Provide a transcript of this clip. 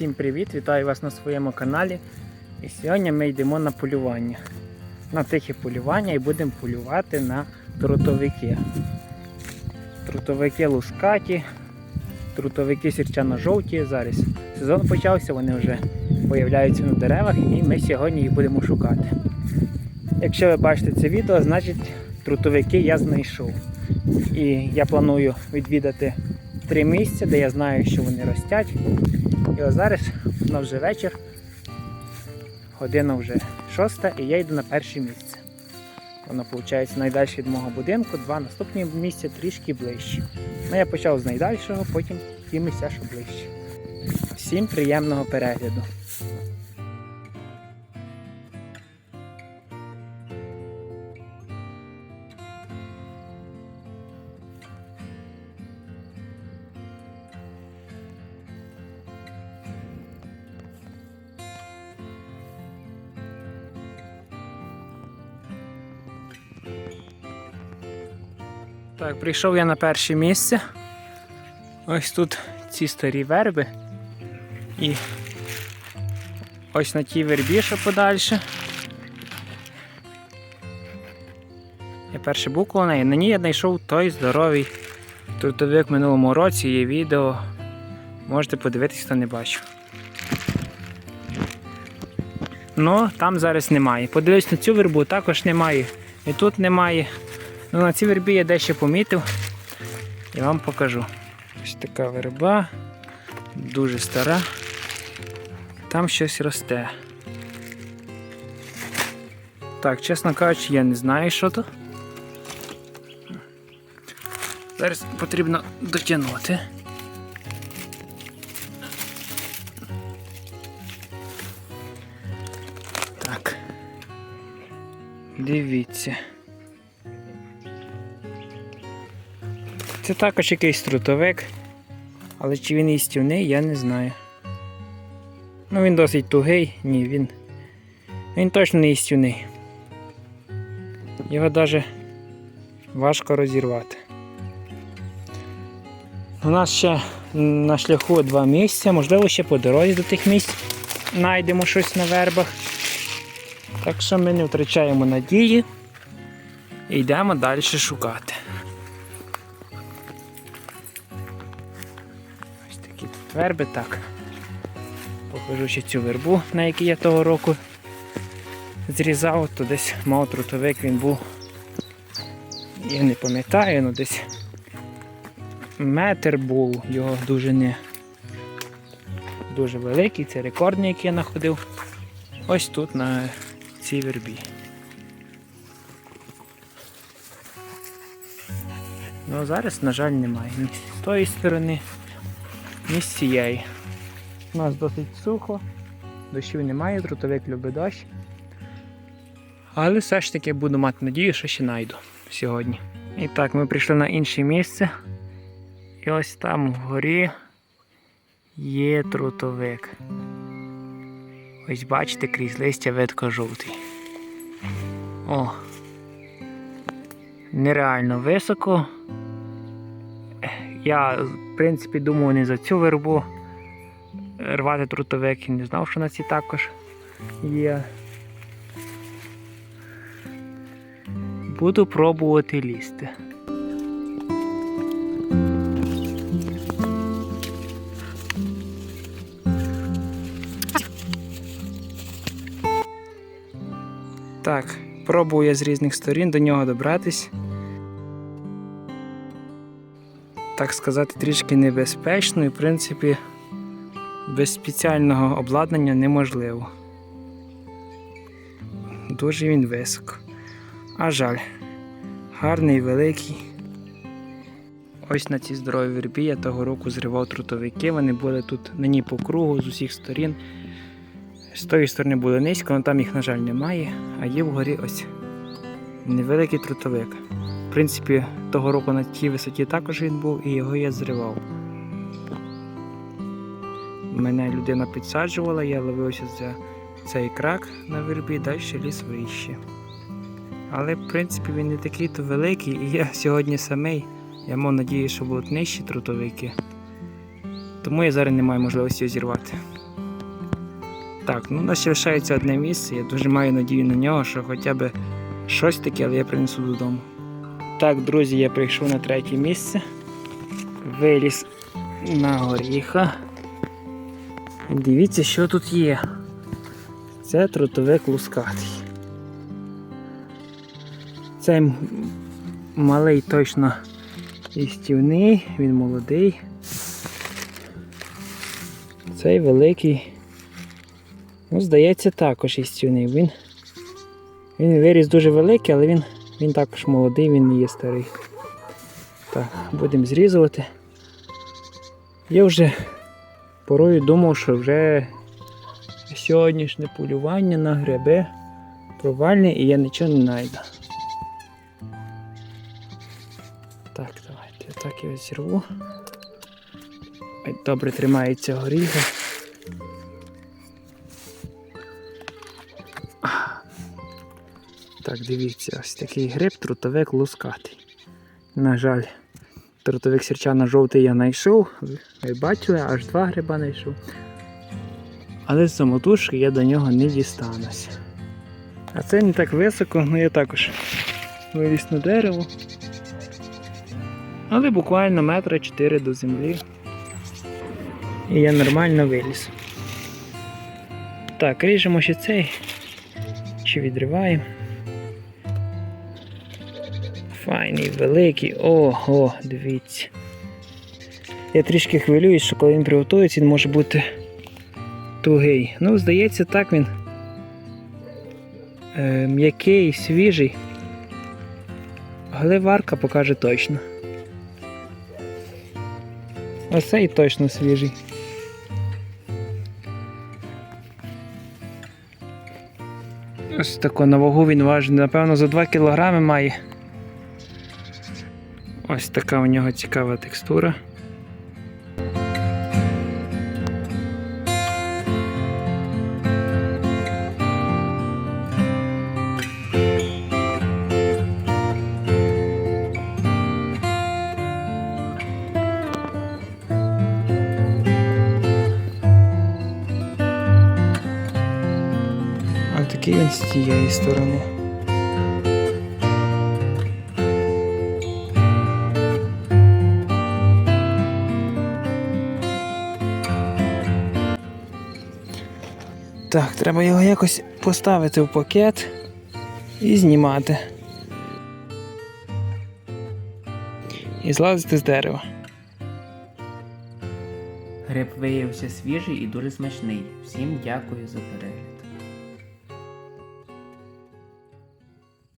Всім привіт! Вітаю вас на своєму каналі. І сьогодні ми йдемо на полювання. На тихе полювання і будемо полювати на трутовики. Трутовики лускаті, трутовики сірчано-жовті. Зараз сезон почався, вони вже появляються на деревах і ми сьогодні їх будемо шукати. Якщо ви бачите це відео, значить трутовики я знайшов. І я планую відвідати три місця, де я знаю, що вони ростять. І ось зараз воно вже вечір, година вже шоста, і я йду на перше місце. Воно виходить найдальше від мого будинку, два наступні місця трішки ближче. Ну я почав з найдальшого, потім ті що ближче. Всім приємного перегляду. Так, прийшов я на перше місце. Ось тут ці старі верби. І ось на тій вербі, що подальше. Я перший був коло неї. На ній я знайшов той здоровий трутовик в минулому році, є відео. Можете подивитися, хто не бачив. Ну, там зараз немає. Подивись на цю вербу, також немає. І тут немає. Ну, на цій вербі я дещо помітив і вам покажу. Ось така верба, дуже стара. Там щось росте. Так, чесно кажучи, я не знаю, що то. Зараз потрібно дотягнути. Так. Дивіться. Це також якийсь трутовик, але чи він істівний, я не знаю. Ну він досить тугий, ні, він. Він точно не істівний. Його навіть важко розірвати. У нас ще на шляху два місця, можливо, ще по дорозі до тих місць знайдемо щось на вербах. Так що ми не втрачаємо надії і йдемо далі шукати. Верби, так. Покажу ще цю вербу, на якій я того року зрізав, то десь мав трутовик він був. Я не пам'ятаю, ну десь метр був його довжини. Дуже великий, це рекордний, який я знаходив. Ось тут на цій вербі. Ну зараз, на жаль, немає. Ні з тої сторони, ні з. У нас досить сухо, дощів немає, трутовик любить дощ. Але все ж таки буду мати надію, що ще знайду сьогодні. І так, ми прийшли на інше місце. І ось там вгорі є трутовик. Ось бачите, крізь листя видко жовтий. О! Нереально високо. Я, в принципі, думав не за цю вербу рвати трутовик не знав, що на ці також є. Буду пробувати лізти. Так, пробую я з різних сторін до нього добратись. Так сказати, трішки небезпечно і, в принципі, без спеціального обладнання неможливо. Дуже він високо. А жаль, гарний, великий. Ось на цій здоровій вербі я того року зривав трутовики. Вони були тут ній по кругу з усіх сторін. З тої сторони були низько, але там їх, на жаль, немає, а є вгорі ось невеликий трутовик. В принципі, того року на тій висоті також він був і його я зривав. Мене людина підсаджувала, я ловився за цей крак на вербі, далі ліс вище. Але в принципі він не такий то великий, і я сьогодні самий. Я мав надію, що будуть нижчі трутовики. Тому я зараз не маю можливості його зірвати. Так, ну у нас ще лишається одне місце. Я дуже маю надію на нього, що хоча б щось таке, але я принесу додому. Так, друзі, я прийшов на третє місце. Виліз на горіха. Дивіться, що тут є. Це трутовик лускатий. Цей малий точно істівний, він молодий. Цей великий. Ну, здається, також істівний. Він, він виріс дуже великий, але він, він також молодий, він не є старий. Так, будемо зрізувати. Я вже порою думав, що вже сьогоднішнє полювання на гриби провальне і я нічого не знайду. Так, давайте я так його зірву. Добре тримається горіха. Так, дивіться, ось такий гриб, трутовик лускатий. На жаль, трутовик сірчана жовтий я знайшов. Ви бачили, аж два гриба знайшов. Але з самотужки я до нього не дістануся. А це не так високо, ну я також виліз на дерево. Але буквально метра 4 до землі. І я нормально виліз. Так, ріжемо ще цей. Чи відриваємо. Файний, великий. Ого, дивіться. Я трішки хвилююсь, що коли він приготується, він може бути тугий. Ну, здається, так він е, м'який, свіжий. Але варка покаже точно. Ось цей точно свіжий. Ось тако на вагу він важить, напевно, за 2 кг має. Ось така у нього цікава текстура. Такий він з тієї сторони. Так, треба його якось поставити в пакет і знімати. І злазити з дерева. Гриб виявився свіжий і дуже смачний. Всім дякую за перегляд.